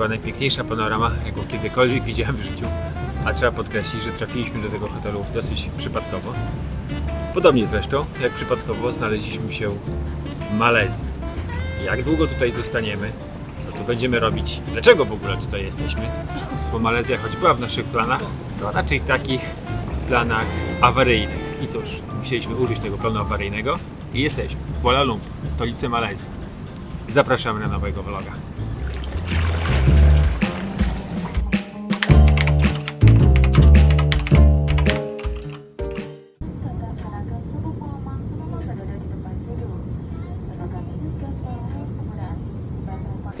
chyba najpiękniejsza panorama, jaką kiedykolwiek widziałem w życiu. A trzeba podkreślić, że trafiliśmy do tego hotelu dosyć przypadkowo. Podobnie zresztą, jak przypadkowo znaleźliśmy się w Malezji. Jak długo tutaj zostaniemy? Co tu będziemy robić? Dlaczego w ogóle tutaj jesteśmy? Bo Malezja, choć była w naszych planach, to raczej takich planach awaryjnych. I cóż, musieliśmy użyć tego planu awaryjnego i jesteśmy w Kuala Lumpur, stolicy Malezji. Zapraszamy na nowego vloga.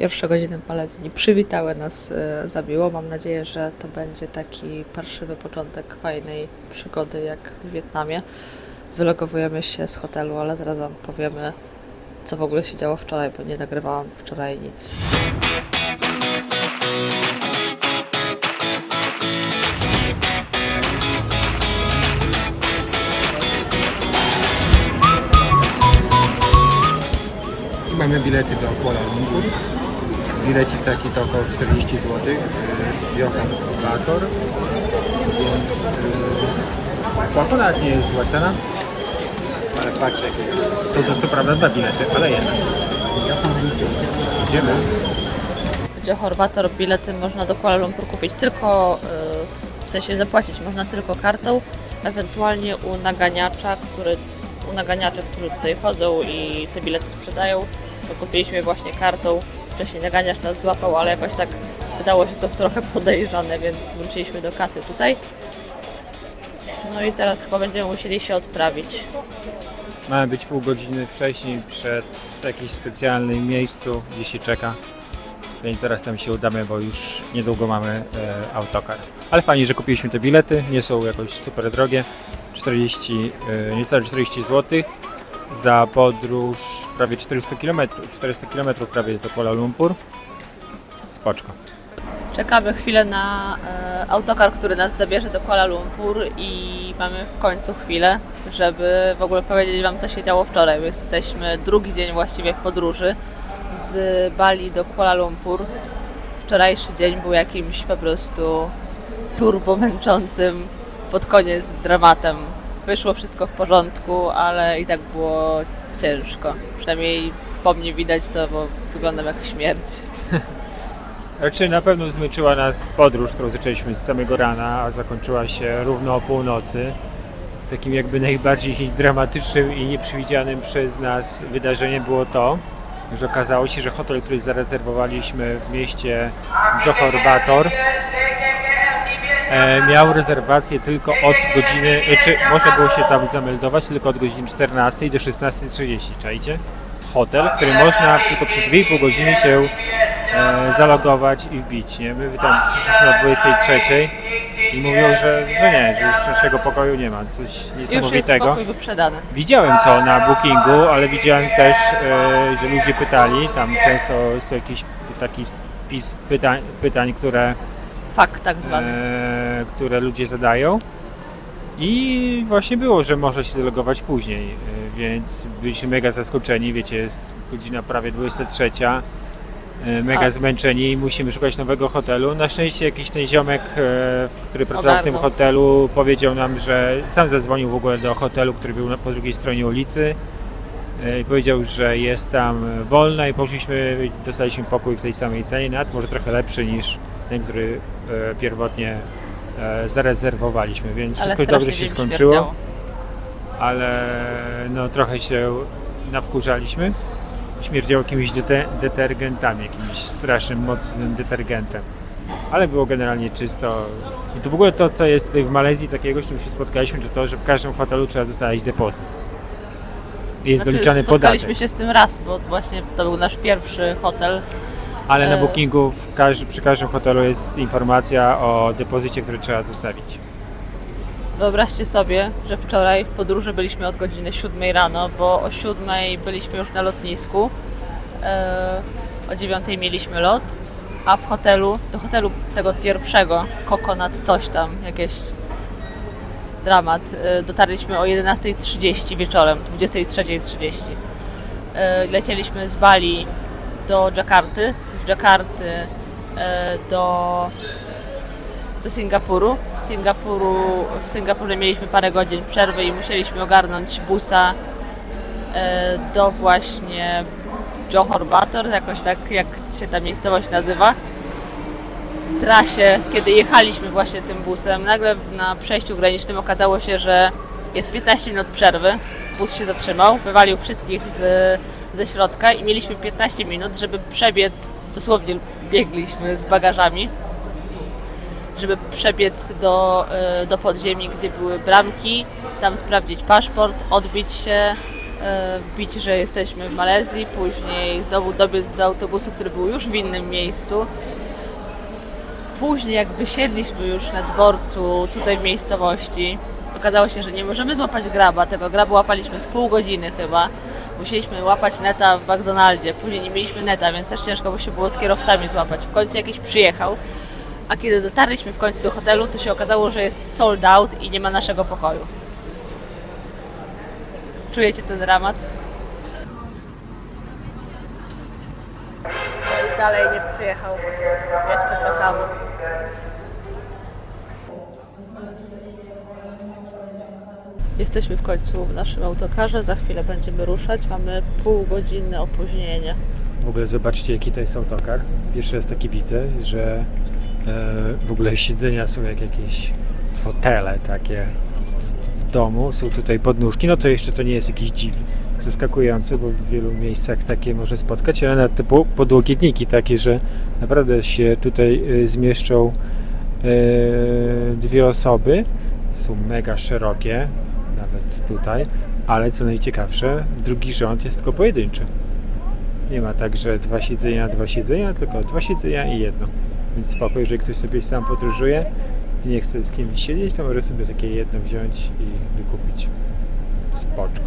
Pierwsze godziny Malezji przywitały nas e, zabiło. Mam nadzieję, że to będzie taki parszywy początek fajnej przygody jak w Wietnamie. Wylogowujemy się z hotelu, ale zaraz Wam powiemy, co w ogóle się działo wczoraj, bo nie nagrywałam wczoraj nic. Mamy bilety do Kuala Lumpur. Bilecik taki to około 40 zł z Johan Bator. Więc yy, spoko, nawet nie jest zła cena. Ale patrzcie, są to co prawda dwa bilety, ale jednak. Idziemy. W Johor Bator bilety można do Kuala Lumpur kupić tylko, y, w sensie zapłacić można tylko kartą, ewentualnie u naganiacza, który, u naganiaczy, którzy tutaj chodzą i te bilety sprzedają, to kupiliśmy właśnie kartą. Wcześniej naganiacz nas złapał, ale jakoś tak wydało się to trochę podejrzane, więc wróciliśmy do kasy tutaj. No i teraz chyba będziemy musieli się odprawić. Mamy być pół godziny wcześniej przed jakimś specjalnym miejscu, gdzie się czeka. Więc zaraz tam się udamy, bo już niedługo mamy e, autokar. Ale fajnie, że kupiliśmy te bilety. Nie są jakoś super drogie. 40, e, niecałe 40 zł za podróż prawie 400 km. 400 km prawie jest do Kuala Lumpur. Spoczko. Czekamy chwilę na e, autokar, który nas zabierze do Kuala Lumpur i mamy w końcu chwilę, żeby w ogóle powiedzieć Wam, co się działo wczoraj. Jesteśmy drugi dzień właściwie w podróży z Bali do Kuala Lumpur. Wczorajszy dzień był jakimś po prostu turbo męczącym, pod koniec dramatem. Wyszło wszystko w porządku, ale i tak było ciężko. Przynajmniej po mnie widać to, bo wyglądam jak śmierć. Raczej na pewno zmęczyła nas podróż, którą zaczęliśmy z samego rana, a zakończyła się równo o północy. Takim jakby najbardziej dramatycznym i nieprzewidzianym przez nas wydarzeniem było to, że okazało się, że hotel, który zarezerwowaliśmy w mieście Johor Bator miał rezerwację tylko od godziny, e, czy można było się tam zameldować tylko od godziny 14 do 16.30, czajcie? Hotel, w którym można tylko przez 2,5 godziny się e, zalogować i wbić, nie? My tam przyszliśmy o 23 i mówią, że, że nie, że już naszego pokoju nie ma, coś Już jest niesamowitego. spokój wyprzedany. Widziałem to na bookingu, ale widziałem też, e, że ludzie pytali, tam często jest jakiś taki spis pytań, pytań które, Fakt tak zwany. e, które ludzie zadają. I właśnie było, że można się zalogować później, e, więc byliśmy mega zaskoczeni, wiecie, jest godzina prawie 23, e, mega A. zmęczeni i musimy szukać nowego hotelu. Na szczęście jakiś ten ziomek, e, który pracował w tym Ogarnął. hotelu, powiedział nam, że sam zadzwonił w ogóle do hotelu, który był na, po drugiej stronie ulicy e, i powiedział, że jest tam wolna i poszliśmy, dostaliśmy pokój w tej samej cenie, nawet może trochę lepszy niż ten, który e, pierwotnie e, zarezerwowaliśmy, więc Ale wszystko dobrze się skończyło, śmierdziało. ale no trochę się nawkurzaliśmy. Śmierdziało jakimiś dete- detergentami, jakimś strasznym, mocnym detergentem. Ale było generalnie czysto. I to w ogóle to, co jest tutaj w Malezji takiego, z czym się spotkaliśmy, to to, że w każdym hotelu trzeba zostawić depozyt. I jest Znaczy, doliczany podatek. Spotkaliśmy się z tym raz, bo właśnie to był nasz pierwszy hotel. Ale na e- bookingu w każ- przy każdym hotelu jest informacja o depozycie, który trzeba zostawić. Wyobraźcie sobie, że wczoraj w podróży byliśmy od godziny 7 rano, bo o 7 byliśmy już na lotnisku. E, o 9 mieliśmy lot, a w hotelu, do hotelu tego pierwszego, Coconut coś tam, jakieś dramat, e, dotarliśmy o 11.30 wieczorem, 23.30. E, lecieliśmy z Bali do Dżakarty, z Dżakarty e, do, do Singapuru. Z Singapuru, w Singapurze mieliśmy parę godzin przerwy i musieliśmy ogarnąć busa e, do właśnie Johor Bator, jakoś tak jak się ta miejscowość nazywa. W trasie, kiedy jechaliśmy właśnie tym busem, nagle na przejściu granicznym okazało się, że jest 15 minut przerwy. Bus się zatrzymał, wywalił wszystkich z, ze środka i mieliśmy 15 minut, żeby przebiec, dosłownie biegliśmy z bagażami, żeby przebiec do, e, do podziemi, gdzie były bramki, tam sprawdzić paszport, odbić się, e, wbić, że jesteśmy w Malezji, później znowu dobiec do autobusu, który był już w innym miejscu. Później jak wysiedliśmy już na dworcu tutaj w miejscowości, okazało się, że nie możemy złapać graba. Tego graba łapaliśmy z pół godziny chyba. Musieliśmy łapać neta w McDonaldzie. Później nie mieliśmy neta, więc też ciężko się było z kierowcami złapać. W końcu jakiś przyjechał. A kiedy dotarliśmy w końcu do hotelu, to się okazało, że jest sold out i nie ma naszego pokoju. Czujecie ten dramat? Dalej nie przyjechał. Jeszcze czekamy. Jesteśmy w końcu w naszym autokarze, za chwilę będziemy ruszać. Mamy półgodzinne opóźnienie. W ogóle zobaczcie, jaki to jest autokar. Pierwszy raz taki widzę, że e, w ogóle siedzenia są jak jakieś fotele takie w, w domu. Są tutaj podnóżki. No to jeszcze to nie jest jakiś dziw zaskakujący, bo w wielu miejscach takie może spotkać, ale nawet te po- podłokietniki takie, że naprawdę się tutaj e, zmieszczą e, dwie osoby. Są mega szerokie, tutaj, ale co najciekawsze, drugi rząd jest tylko pojedynczy. Nie ma tak, że dwa siedzenia, dwa siedzenia, tylko dwa siedzenia i jedno. Więc spoko, jeżeli ktoś sobie sam podróżuje i nie chce z kimś siedzieć, to może sobie takie jedno wziąć i wykupić. Spoczko.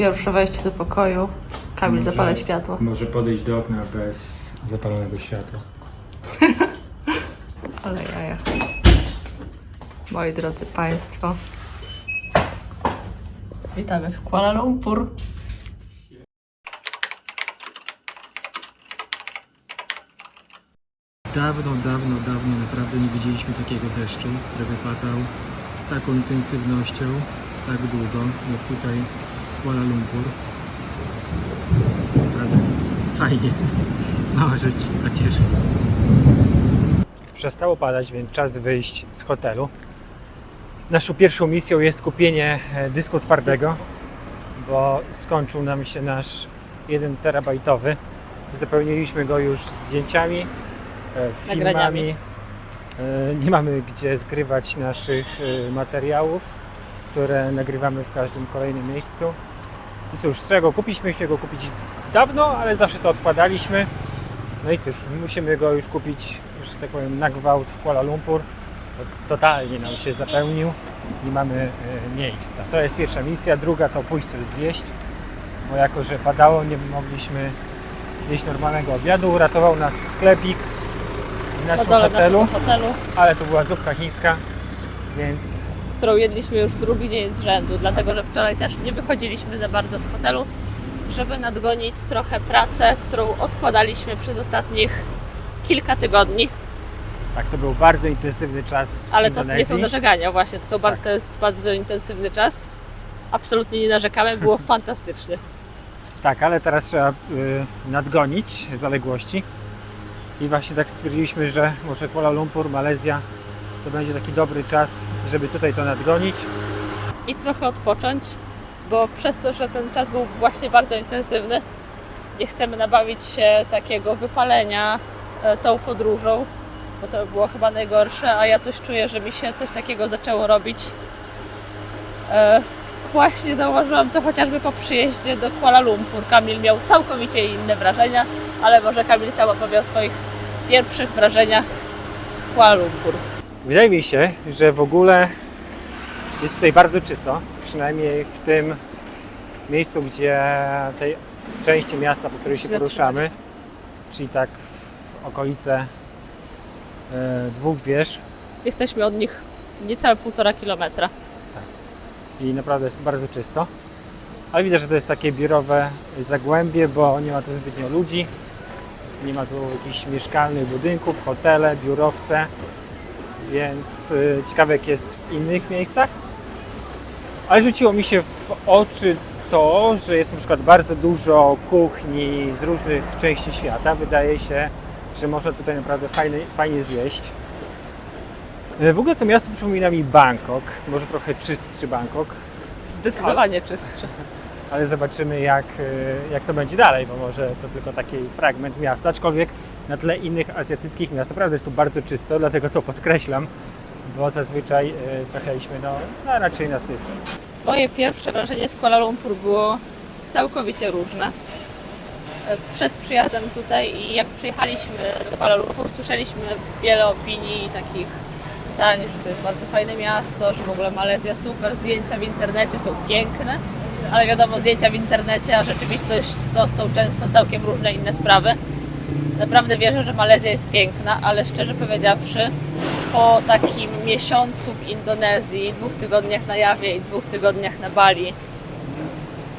Pierwsze wejście do pokoju. Kamil Może- zapala światło. Może podejść do okna bez zapalonego światła. Ale jaja. Moi drodzy Państwo. Witamy w Kuala Lumpur. Dawno, dawno, dawno naprawdę nie widzieliśmy takiego deszczu, który padał z taką intensywnością tak długo jak tutaj Kuala Lumpur. Naprawdę fajnie. Mała rzecz, a cieszy. Przestało padać, więc czas wyjść z hotelu. Naszą pierwszą misją jest kupienie e, dysku twardego, bo skończył nam się nasz 1 terabajtowy. Zapełniliśmy go już zdjęciami, e, filmami. Nagraniami. E, Nie mamy gdzie zgrywać naszych materiałów, które nagrywamy w każdym kolejnym miejscu. I cóż, z czego kupiliśmy się go kupić dawno, ale zawsze to odkładaliśmy. No i cóż, musimy go już kupić, że tak powiem, na gwałt w Kuala Lumpur. Bo Totalnie nam się zapełnił. Nie mamy e, miejsca. To jest pierwsza misja. Druga to pójść coś zjeść, bo jako, że padało, nie mogliśmy zjeść normalnego obiadu. Uratował nas sklepik w Na naszym hotelu, hotelu, ale to była zupka chińska, więc którą jedliśmy już drugi dzień z rzędu, dlatego że wczoraj też nie wychodziliśmy za bardzo z hotelu, żeby nadgonić trochę pracę, którą odkładaliśmy przez ostatnich kilka tygodni. tak, to był bardzo intensywny czas w Ale to nie Indonezji. są narzekania właśnie, to, są Tak. to jest bardzo intensywny czas. Absolutnie nie narzekamy, było fantastycznie. Tak, ale teraz trzeba y, nadgonić zaległości. I właśnie tak stwierdziliśmy, że może Kuala Lumpur, Malezja to będzie taki dobry czas, żeby tutaj to nadgonić. I trochę odpocząć, bo przez to, że ten czas był właśnie bardzo intensywny, nie chcemy nabawić się takiego wypalenia e, tą podróżą, bo to by było chyba najgorsze, a ja coś czuję, że mi się coś takiego zaczęło robić. E, Właśnie zauważyłam to chociażby po przyjeździe do Kuala Lumpur. Kamil miał całkowicie inne wrażenia, ale może Kamil sam opowie o swoich pierwszych wrażeniach z Kuala Lumpur. Wydaje mi się, że w ogóle jest tutaj bardzo czysto, przynajmniej w tym miejscu, gdzie tej części miasta, po której się poruszamy, czyli tak w okolice e, dwóch wież Jesteśmy od nich niecałe półtora kilometra. i naprawdę jest bardzo czysto. Ale widzę, że to jest takie biurowe zagłębie, bo nie ma tu zbytnio ludzi, nie ma tu jakichś mieszkalnych budynków, hotele, biurowce, więc y, ciekawe jak jest w innych miejscach. Ale rzuciło mi się w oczy to, że jest na przykład bardzo dużo kuchni z różnych części świata. Wydaje się, że można tutaj naprawdę fajnie, fajnie zjeść. Y, W ogóle to miasto przypomina mi Bangkok, może trochę czystszy Bangkok, Zdecydowanie czystsze. ale zobaczymy jak, y, jak to będzie dalej, bo może to tylko taki fragment miasta, aczkolwiek na tle innych azjatyckich miast naprawdę jest tu bardzo czysto, dlatego to podkreślam, bo zazwyczaj y, trafialiśmy no, no raczej na syf. Moje pierwsze wrażenie z Kuala Lumpur było całkowicie różne. E, Przed przyjazdem tutaj i jak przyjechaliśmy do Kuala Lumpur, słyszeliśmy wiele opinii takich zdań, że to jest bardzo fajne miasto, że w ogóle Malezja super, zdjęcia w internecie są piękne, ale wiadomo, zdjęcia w internecie, a rzeczywistość to są często całkiem różne inne sprawy. Naprawdę wierzę, że Malezja jest piękna, ale szczerze powiedziawszy, po takim miesiącu w Indonezji, dwóch tygodniach na Jawie i dwóch tygodniach na Bali,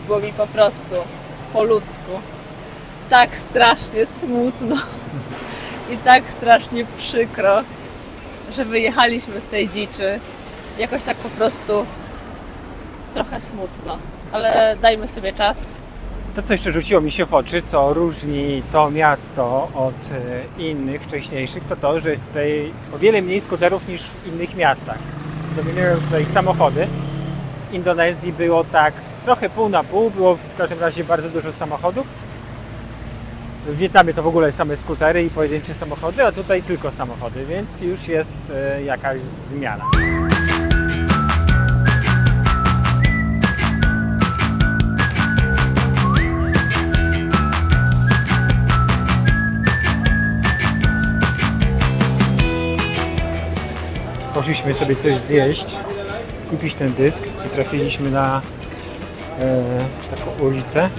było mi po prostu po ludzku tak strasznie smutno i tak strasznie przykro, że wyjechaliśmy z tej dziczy. Jakoś tak po prostu trochę smutno, ale dajmy sobie czas. To, co jeszcze rzuciło mi się w oczy, co różni to miasto od y, innych wcześniejszych, to to, że jest tutaj o wiele mniej skuterów niż w innych miastach. Dominują tutaj samochody. W Indonezji było tak trochę pół na pół, było w każdym razie bardzo dużo samochodów. W Wietnamie to w ogóle same skutery i pojedyncze samochody, a tutaj tylko samochody, więc już jest y, jakaś zmiana. Poszliśmy sobie coś zjeść, kupić ten dysk i trafiliśmy na e, taką ulicę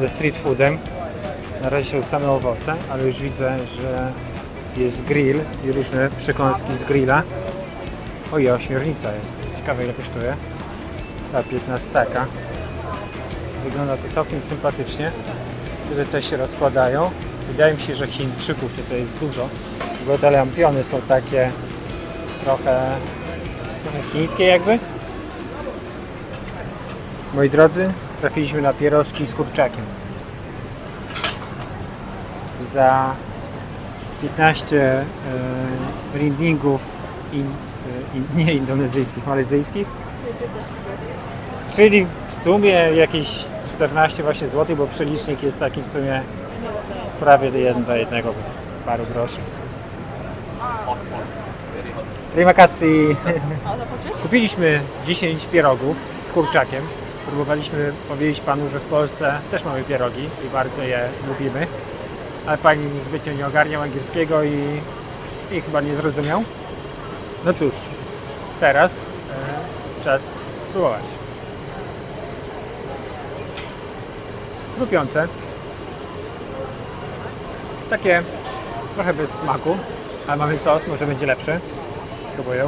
ze street foodem. Na razie są same owoce, ale już widzę, że jest grill i różne przekąski z grilla. Oj, ośmiornica jest. Ciekawe ile kosztuje. Ta 15 taka. Wygląda to całkiem sympatycznie. Tutaj też się rozkładają. Wydaje mi się, że Chińczyków tutaj jest dużo. Ogóle te lampiony są takie trochę, chińskie jakby. Moi drodzy, trafiliśmy na pierożki z kurczakiem. Za 15 e, ringingów in, in, nie indonezyjskich, malezyjskich. Czyli w sumie jakieś 14 właśnie złotych, bo przelicznik jest taki w sumie prawie do 1 do 1 bez paru groszy. Terima kasih. Kupiliśmy 10 pierogów z kurczakiem. Próbowaliśmy powiedzieć panu, że w Polsce też mamy pierogi i bardzo je lubimy. Ale pani zbytnio nie ogarniał angielskiego i, i chyba nie zrozumiał. No cóż, teraz e, czas spróbować. Chrupiące. Takie trochę bez smaku, ale mamy sos, może będzie lepszy. Próbuję.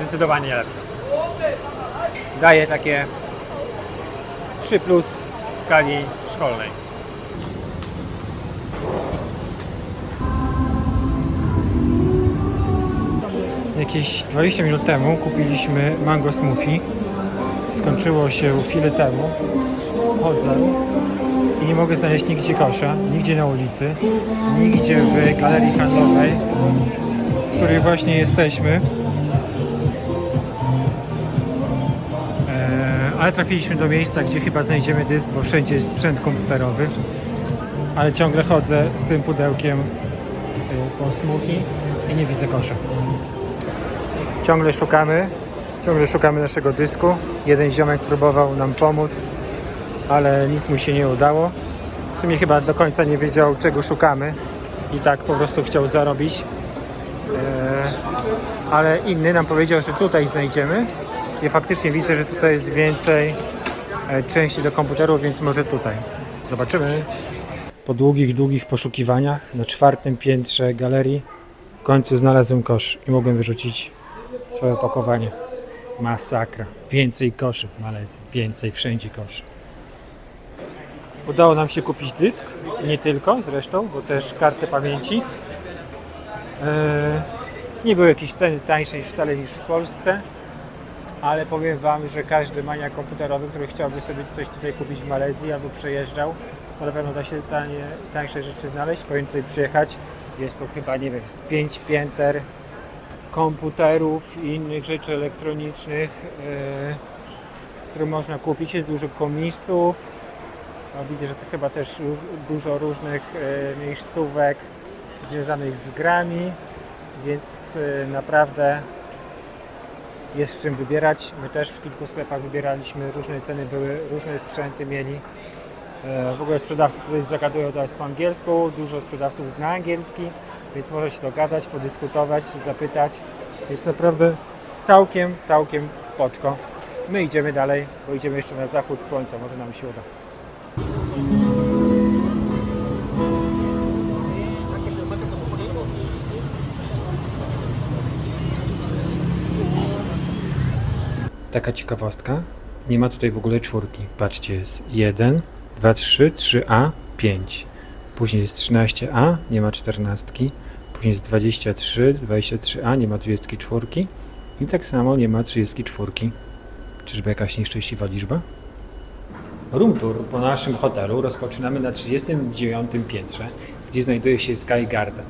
Zdecydowanie lepsze. Daje takie 3 plus w skali szkolnej. Jakieś 20 minut temu kupiliśmy mango smoothie. Skończyło się chwilę temu. Chodzę i nie mogę znaleźć nigdzie kosza, nigdzie na ulicy, nigdzie w galerii handlowej, w której właśnie jesteśmy. Eee, ale trafiliśmy do miejsca, gdzie chyba znajdziemy dysk, bo wszędzie jest sprzęt komputerowy. Ale ciągle chodzę z tym pudełkiem y, po smoothie i nie widzę kosza. Ciągle szukamy, ciągle szukamy naszego dysku. Jeden ziomek próbował nam pomóc, ale nic mu się nie udało. W sumie chyba do końca nie wiedział czego szukamy i tak po prostu chciał zarobić. Eee, ale inny nam powiedział, że tutaj znajdziemy i faktycznie widzę, że tutaj jest więcej e, części do komputerów, więc może tutaj. Zobaczymy. Po długich, długich poszukiwaniach na czwartym piętrze galerii w końcu znalazłem kosz i mogłem wyrzucić swoje opakowanie. Masakra. Więcej koszy w Malezji. Więcej wszędzie koszy. Udało nam się kupić dysk. Nie tylko zresztą, bo też kartę pamięci. Eee, nie były jakieś ceny tańsze wcale niż w Polsce. Ale powiem Wam, że każdy maniak komputerowy, który chciałby sobie coś tutaj kupić w Malezji albo przejeżdżał, to na pewno da się tanie, tańsze rzeczy znaleźć. Powinien tutaj przyjechać. Jest tu chyba, nie wiem, z 5 pięter komputerów i innych rzeczy elektronicznych, e, które można kupić. Jest dużo komisów. No, widzę, że to chyba też róż, dużo różnych e, miejscówek związanych z grami, więc e, naprawdę jest czym wybierać. My też w kilku sklepach wybieraliśmy, różne ceny były, różne sprzęty mieli. E, W ogóle sprzedawcy tutaj zagadują teraz po angielsku, dużo sprzedawców zna angielski, więc może się dogadać, podyskutować, zapytać. Jest naprawdę całkiem, całkiem spoczko. My idziemy dalej, bo idziemy jeszcze na zachód słońca, może nam się uda. Taka ciekawostka. Nie ma tutaj w ogóle czwórki. Patrzcie, jest 1, 2, 3, 3A, 5. Później jest 13A, nie ma 14. Później jest 23, 23A, nie ma 24. I tak samo nie ma 34. Czyżby jakaś nieszczęśliwa liczba? Room tour po naszym hotelu rozpoczynamy na 39 piętrze, gdzie znajduje się Sky Garden.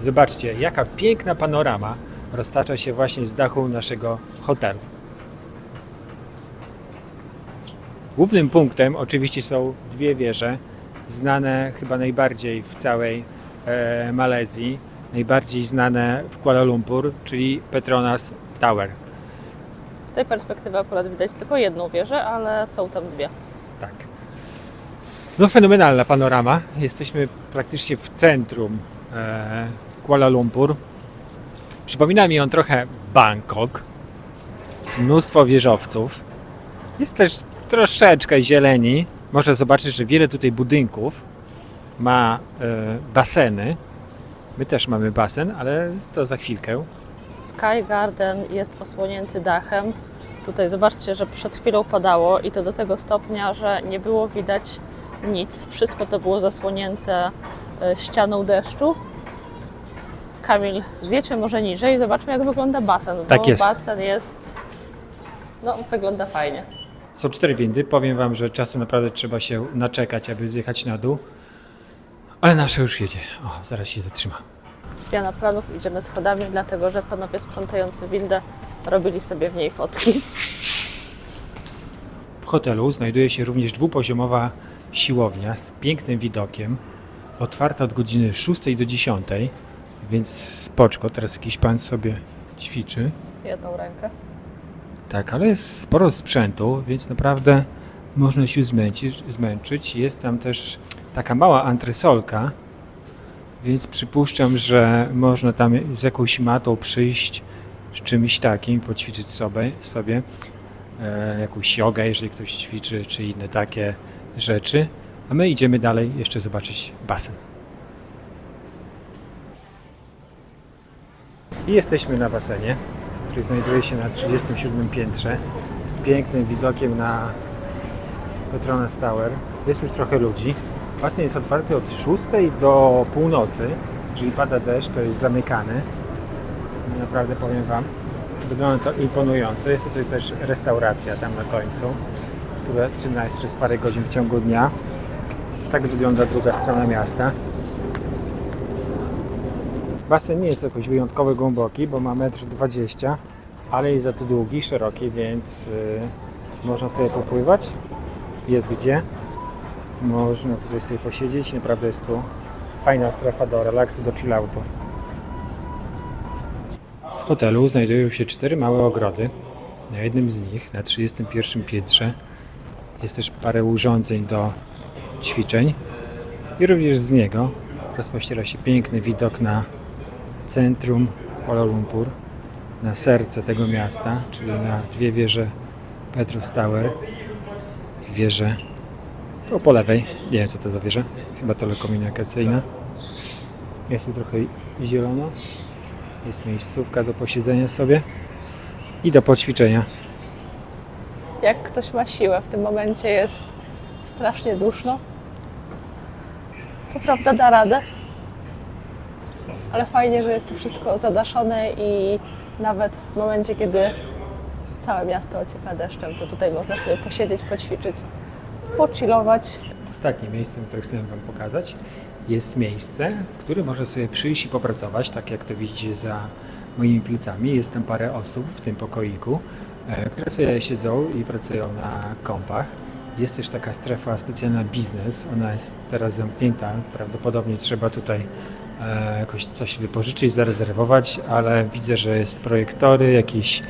Zobaczcie, jaka piękna panorama roztacza się właśnie z dachu naszego hotelu. Głównym punktem oczywiście są dwie wieże, znane chyba najbardziej w całej e, Malezji, najbardziej znane w Kuala Lumpur, czyli Petronas Tower. Z tej perspektywy akurat widać tylko jedną wieżę, ale są tam dwie. Tak. No fenomenalna panorama. Jesteśmy praktycznie w centrum e, Kuala Lumpur. Przypomina mi on trochę Bangkok. Jest mnóstwo wieżowców. Jest też troszeczkę zieleni. Można zobaczyć, że wiele tutaj budynków ma e, baseny. My też mamy basen, ale to za chwilkę. Sky Garden jest osłonięty dachem. Tutaj zobaczcie, że przed chwilą padało i to do tego stopnia, że nie było widać nic. Wszystko to było zasłonięte e, ścianą deszczu. Kamil, zjedźmy może niżej i zobaczmy, jak wygląda basen. Tak jest. basen jest. No, wygląda fajnie. Są cztery windy. Powiem Wam, że czasem naprawdę trzeba się naczekać, aby zjechać na dół. Ale nasza już jedzie. O, zaraz się zatrzyma. Zmiana planów, idziemy schodami, dlatego że panowie sprzątający windę robili sobie w niej fotki. W hotelu znajduje się również dwupoziomowa siłownia z pięknym widokiem. Otwarta od godziny 6 do 10, więc spoczko. Teraz jakiś pan sobie ćwiczy. Jedną rękę. Tak, ale jest sporo sprzętu, więc naprawdę można się zmęczyć. zmęczyć. Jest tam też taka mała antresolka, więc przypuszczam, że można tam z jakąś matą przyjść, z czymś takim, poćwiczyć sobie, sobie e, jakąś jogę, jeżeli ktoś ćwiczy, czy inne takie rzeczy. A my idziemy dalej jeszcze zobaczyć basen. I jesteśmy na basenie, który znajduje się na 37 piętrze z pięknym widokiem na Petronas Tower. Jest już trochę ludzi. Basen jest otwarty od 6 do północy, jeżeli pada deszcz, to jest zamykany. Naprawdę powiem Wam, wygląda to imponująco. Jest tutaj też restauracja tam na końcu, która czynna jest przez parę godzin w ciągu dnia. Tak wygląda druga strona miasta. Basen nie jest jakoś wyjątkowo głęboki, bo ma 1,20 m, ale jest za to długi, szeroki, więc y, można sobie popływać. Jest gdzie. Można tutaj sobie posiedzieć. Naprawdę jest tu fajna strefa do relaksu, do chilloutu. W hotelu znajdują się cztery małe ogrody. Na jednym z nich, na 31 piętrze, jest też parę urządzeń do ćwiczeń. I również z niego rozpościera się piękny widok na centrum Kuala Lumpur, na serce tego miasta, czyli na dwie wieże Petros Tower i wieżę to po lewej. Nie wiem co to za wieża. Chyba telekomunikacyjna. Jest tu trochę zielono. Jest miejscówka do posiedzenia sobie i do poćwiczenia. Jak ktoś ma siłę, w tym momencie jest strasznie duszno. Co prawda da radę, ale fajnie, że jest to wszystko zadaszone i nawet w momencie, kiedy całe miasto ocieka deszczem, to tutaj można sobie posiedzieć, poćwiczyć, pochillować. Ostatnie miejsce, które chcę Wam pokazać, jest miejsce, w którym można sobie przyjść i popracować, tak jak to widzicie za moimi plecami. Jest tam parę osób w tym pokoiku, e, które sobie siedzą i pracują na kompach. Jest też taka strefa specjalna biznes, ona jest teraz zamknięta, prawdopodobnie trzeba tutaj jakoś coś wypożyczyć, zarezerwować, ale widzę, że jest projektory, jakieś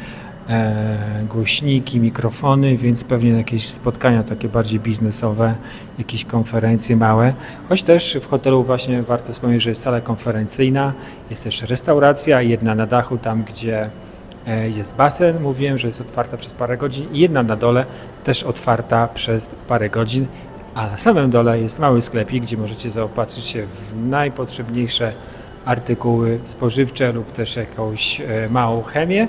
e, głośniki, mikrofony, więc pewnie jakieś spotkania takie bardziej biznesowe, jakieś konferencje małe. Choć też w hotelu właśnie warto wspomnieć, że jest sala konferencyjna, jest też restauracja, jedna na dachu, tam gdzie e, jest basen, mówiłem, że jest otwarta przez parę godzin i jedna na dole też otwarta przez parę godzin, a na samym dole jest mały sklepik, gdzie możecie zaopatrzyć się w najpotrzebniejsze artykuły spożywcze lub też jakąś e, małą chemię.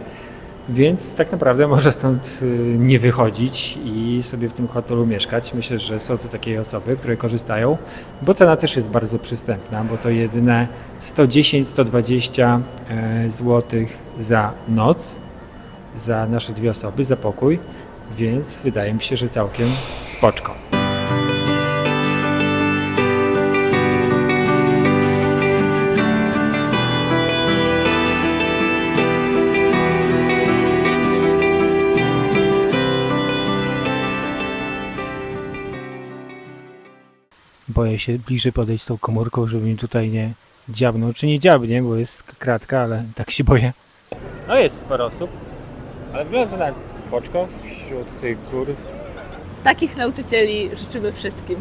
Więc tak naprawdę może stąd y, nie wychodzić i sobie w tym hotelu mieszkać. Myślę, że są tu takie osoby, które korzystają, bo cena też jest bardzo przystępna, bo to jedyne 110-120 zł za noc, za nasze dwie osoby, za pokój, więc wydaje mi się, że całkiem spoczko. Boję się bliżej podejść z tą komórką, żeby mi tutaj nie dziabnął. Czy nie dziabnie, bo jest kratka, ale tak się boję. No jest sporo osób, ale wygląda to nawet spoczko wśród tych gór. Takich nauczycieli życzymy wszystkim.